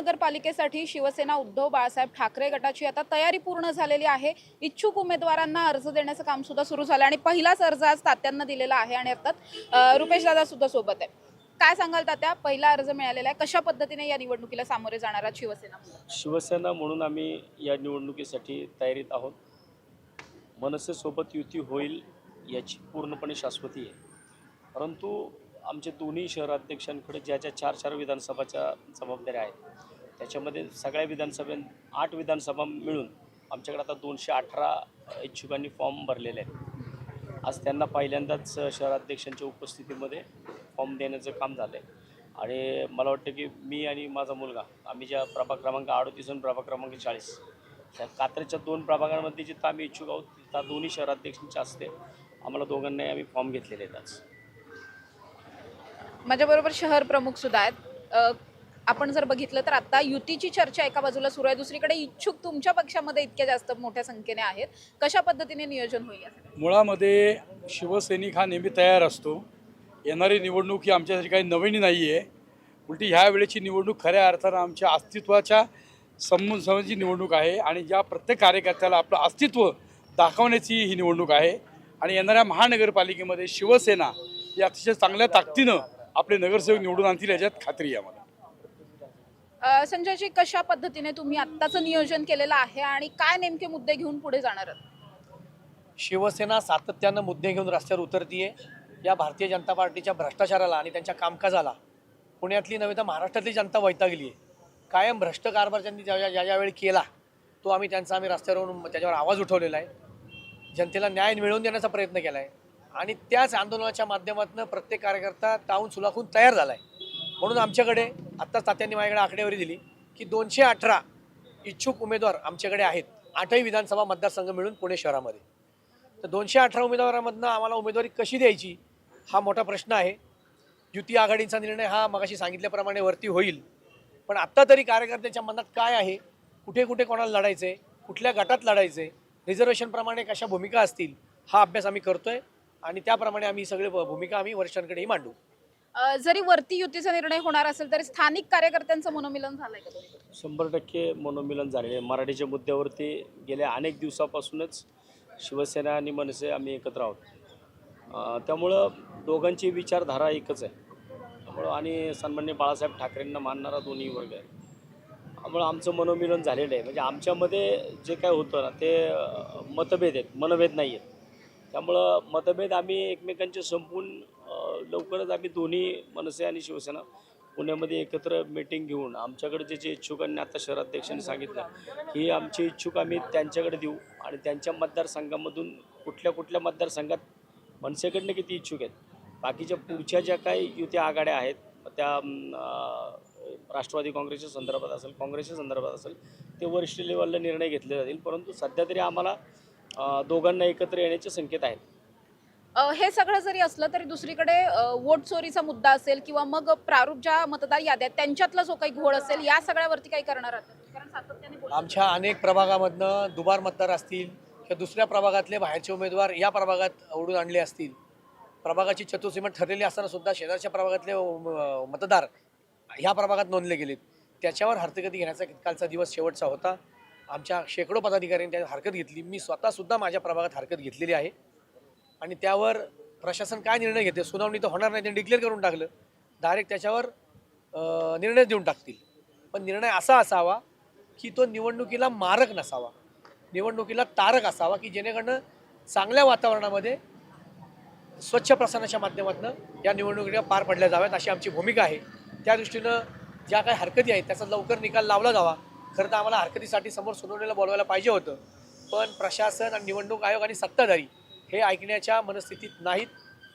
महानगरपालिकेसाठी शिवसेना उद्धव बाळासाहेब ठाकरे गटाची आता तयारी पूर्ण झालेली आहे. इच्छुक उमेदवारांना अर्ज देण्याचं काम सुद्धा सुरू झालं आणि पहिलाच अर्ज आज तात्यांना दिलेला आहे आणि अर्थात रुपेश दादा सुद्धा सोबत आहे. काय सांगाल तात्या? पहिला अर्ज मिळालेला आहे. कशा पद्धतीने या निवडणुकीला सामोरे जाणार आहात शिवसेना? शिवसेना म्हणून आम्ही या निवडणुकीसाठी तयारीत आहोत. मनसेसोबत युती होईल याची पूर्णपणे शाश्वती आहे. परंतु आमचे दोन्ही शहराध्यक्षांकडे ज्या ज्या चार चार विधानसभाच्या जबाबदाऱ्या आहेत त्याच्यामध्ये सगळ्या विधानसभे आठ विधानसभा मिळून आमच्याकडे आता दोनशे अठरा इच्छुकांनी फॉर्म भरलेले आहेत. आज त्यांना पहिल्यांदाच शहराध्यक्षांच्या उपस्थितीमध्ये फॉर्म देण्याचं काम झालं आहे. आणि मला वाटतं की मी आणि माझा मुलगा आम्ही ज्या प्रभाग क्रमांक अडतीस आणि प्रभाग क्रमांक चाळीस त्या कात्रच्या दोन प्रभागांमध्ये जिथं आम्ही इच्छुक आहोत त्या दोन्ही शहराध्यक्षांच्या असते. आम्हाला दोघांनाही आम्ही फॉर्म घेतलेले आहेत आज. माझ्याबरोबर शहर प्रमुख सुद्धा आहेत. आपण जर बघितलं तर आता युतीची चर्चा एका बाजूला सुरू आहे. दुसरीकडे इच्छुक तुमच्या पक्षामध्ये इतक्या जास्त मोठ्या संख्येने आहेत. कशा पद्धतीने नियोजन होईल मुळामध्ये शिवसैनिक हा नेहमी तयार असतो. येणारी निवडणूक ही आमच्यासाठी काही नवीन नाही आहे. उलटी ह्या वेळेची निवडणूक खऱ्या अर्थानं आमच्या अस्तित्वाच्या संबंधी निवडणूक आहे आणि ज्या प्रत्येक कार्यकर्त्याला आपलं अस्तित्व दाखवण्याची ही निवडणूक आहे. आणि येणाऱ्या महानगरपालिकेमध्ये शिवसेना ही अतिशय चांगल्या ताकदीनं आपले नगरसेवक निवडून आणतील याच्यात खात्री आहे आम्हाला. संजयजी कशा पद्धतीने तुम्ही आत्ताचं नियोजन केलेलं आहे आणि काय नेमके मुद्दे घेऊन पुढे जाणार आहात? शिवसेना सातत्यानं मुद्दे घेऊन रस्त्यावर उतरतीये. या भारतीय जनता पार्टीच्या भ्रष्टाचाराला आणि त्यांच्या कामकाजाला. पुण्यातली नव्हे तर महाराष्ट्रातली जनता वैतागली आहे कायम भ्रष्ट कारभार त्यांनी ज्या ज्या ज्या वेळी केला तो आम्ही त्यांचा आम्ही रस्त्यावरून त्याच्यावर आवाज उठवलेला आहे. जनतेला न्याय मिळवून देण्याचा प्रयत्न केला आहे आणि त्याच आंदोलनाच्या माध्यमातून प्रत्येक कार्यकर्ता तावून सुलाखून तयार झाला आहे म्हणून आमच्याकडे आत्ताच तात्यांनी माझ्याकडे आकडेवारी दिली की दोनशे अठरा इच्छुक उमेदवार आमच्याकडे आहेत. आठही विधानसभा मतदारसंघ मिळून पुणे शहरामध्ये. तर दोनशे अठरा उमेदवारामधनं आम्हाला उमेदवारी कशी द्यायची हा मोठा प्रश्न आहे. युती आघाडीचा निर्णय हा मगाशी सांगितल्याप्रमाणे वरती होईल. पण आत्ता तरी कार्यकर्त्याच्या मनात काय आहे? कुठे कुठे कोणाला लढायचं आहे कुठल्या गटात लढायचं आहे रिझर्वेशनप्रमाणे कशा भूमिका असतील? हा अभ्यास आम्ही करतोय आणि त्याप्रमाणे आम्ही सगळे भूमिका आम्ही वरिष्ठांकडेही मांडू. अ, जरी वरती युतीचा निर्णय होणार असेल तरी स्थानिक कार्यकर्त्यांचं मनोमिलन झालंय का दोन्हीकडे? शंभर टक्के मनोमिलन झालेले आहे. मराठीच्या मुद्द्यावरती गेल्या अनेक दिवसापासूनच शिवसेना आणि मनसे आम्ही एकत्र आहोत. अं, त्यामुळं दोघांची विचारधारा एकच आहे. त्यामुळं आणि सन्मान्य बाळासाहेब ठाकरेंना मानणारा दोन्ही वर्ग आहे. त्यामुळं आमचं मनोमिलन झालेलं आहे. म्हणजे आमच्यामध्ये जे काय होतं ना ते अं, मतभेद आहेत. मनभेद नाही आहेत. त्यामुळं मतभेद आम्ही एकमेकांचे संपून लवकरच आम्ही दोन्ही मनसे आणि शिवसेना पुण्यामध्ये एकत्र मीटिंग घेऊन आमच्याकडे जे जे इच्छुकांनी आता शहराध्यक्षांनी सांगितलं ही आमची इच्छुक आम्ही त्यांच्याकडे देऊ आणि त्यांच्या मतदारसंघामधून कुठल्या कुठल्या मतदारसंघात मनसेकडनं किती इच्छुक आहेत. बाकीच्या पुढच्या ज्या काही युती आघाड्या आहेत त्या राष्ट्रवादी काँग्रेसच्या संदर्भात असेल काँग्रेसच्या संदर्भात असेल ते वरिष्ठ लेवलला निर्णय घेतले जातील. परंतु सध्या तरी आम्हाला दोघांना एकत्र येण्याचे संकेत आहेत. हे सगळं जरी असलं तरी दुसरीकडे वोट चोरीचा मुद्दा असेल किंवा मग प्रारूप ज्या मतदार याद्या आहेत, त्यांच्यातला जो काही घोळ असेल या सगळ्यावरती काही करणार. आमच्या अनेक प्रभागामधनं दुबार मतदार असतील किंवा दुसऱ्या प्रभागातले बाहेरचे उमेदवार या प्रभागात ओढून आणले असतील. प्रभागाची चतुर्सीमा ठरलेली असताना सुद्धा शेजारच्या प्रभागातले मतदार ह्या प्रभागात नोंदले गेलेत. त्याच्यावर हरकती घेण्याचा कालचा दिवस शेवटचा होता. आमच्या शेकडो पदाधिकाऱ्यांनी त्यात हरकत घेतली. मी स्वतःसुद्धा माझ्या प्रभागात हरकत घेतलेली आहे. आणि त्यावर प्रशासन काय निर्णय घेते? सुनावणी तर होणार नाही त्यांनी डिक्लेअर करून टाकलं. डायरेक्ट त्याच्यावर निर्णय देऊन टाकतील. पण निर्णय असा असावा की तो निवडणुकीला मारक नसावा. निवडणुकीला तारक असावा की जेणेकडनं चांगल्या वातावरणामध्ये स्वच्छ प्रसारणाच्या माध्यमातून या निवडणुकीला पार पडल्या जाव्यात अशी आमची भूमिका आहे. त्या दृष्टीनं ज्या काही हरकती आहेत त्याचा लवकर निकाल लावला जावा. खरं तर आम्हाला हरकतीसाठी समोर सुनावणीला बोलवायला पाहिजे होतं. पण प्रशासन आणि निवडणूक आयोग आणि सत्ताधारी हे ऐकण्याच्या मनस्थितीत नाहीत.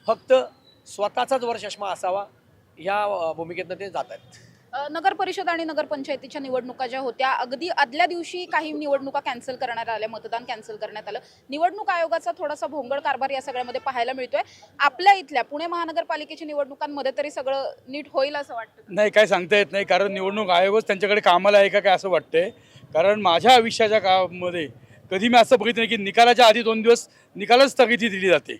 फक्त स्वतःचाच वर चष्मा असावा ह्या अं, भूमिकेतनं ते जात आहेत. नगर परिषद आणि नगरपंचायतीच्या निवडणुका ज्या होत्या अगदी आदल्या दिवशी काही निवडणुका कॅन्सल करण्यात आल्या मतदान कॅन्सल करण्यात आलं. निवडणूक आयोगाचा थोडासा भोंगळ कारभार या सगळ्यामध्ये पाहायला मिळतोय. आपल्या इथल्या पुणे महानगरपालिकेच्या निवडणुकांमध्ये तरी सगळं नीट होईल असं वाटतं नाही काय सांगता येत नाही. कारण निवडणूक आयोगच त्यांच्याकडे कामाला आहे का काय असं वाटतंय. कारण माझ्या आयुष्याच्या काळामध्ये कधी मी असं बघितलं नाही की निकालाच्या आधी दोन दिवस निकालच स्थगिती दिली जाते.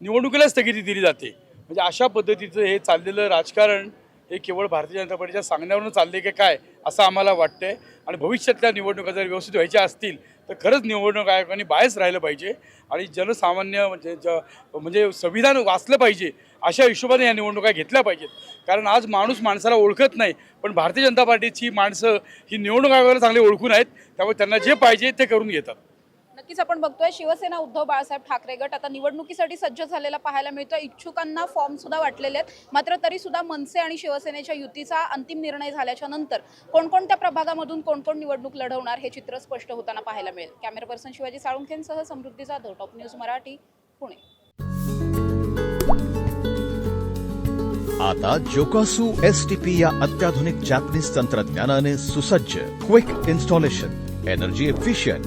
निवडणुकीला स्थगिती दिली जाते. म्हणजे अशा पद्धतीचं हे चाललेलं राजकारण हे केवळ भारतीय जनता पार्टीच्या सांगण्यावरून चालले की काय असं आम्हाला वाटतंय. आणि भविष्यातल्या निवडणुका जर व्यवस्थित व्हायच्या असतील तर खरंच निवडणूक आयोगाने बाहेरच राहिलं पाहिजे आणि जनसामान्य म्हणजे ज म्हणजे संविधान वाचलं पाहिजे अशा हिशोबाने या निवडणुका घेतल्या पाहिजेत. कारण आज माणूस माणसाला ओळखत नाही पण भारतीय जनता पार्टीची माणसं ही निवडणूक आयोगाला चांगली ओळखून आहेत त्यामुळे त्यांना जे पाहिजे ते करून घेतात. नक्कीच आपण बघतोय शिवसेना उद्धव बाळासाहेब ठाकरे गट आता निवडणुकीसाठी सज्ज झालेला पाहायला मिळतोय. इच्छुकांना फॉर्म सुद्धा वाटलेले आहेत. मात्र तरी सुद्धा मनसे आणि शिवसेनेच्या युतीचा अंतिम निर्णय झाल्याच्यानंतर कोणकोणत्या प्रभागामधून कोणकोण निवडणूक लढवणार हे चित्र स्पष्ट होताना पाहायला मिळेल. कॅमेरा पर्सन शिवाजी साळुंखेंसह समृद्धी जाधव टॉप न्यूज मराठी पुणे. आता जोकासू एस टी पी या अत्याधुनिक जॅपनीज तंत्रज्ञानाने सुसज्ज quick installation energy efficient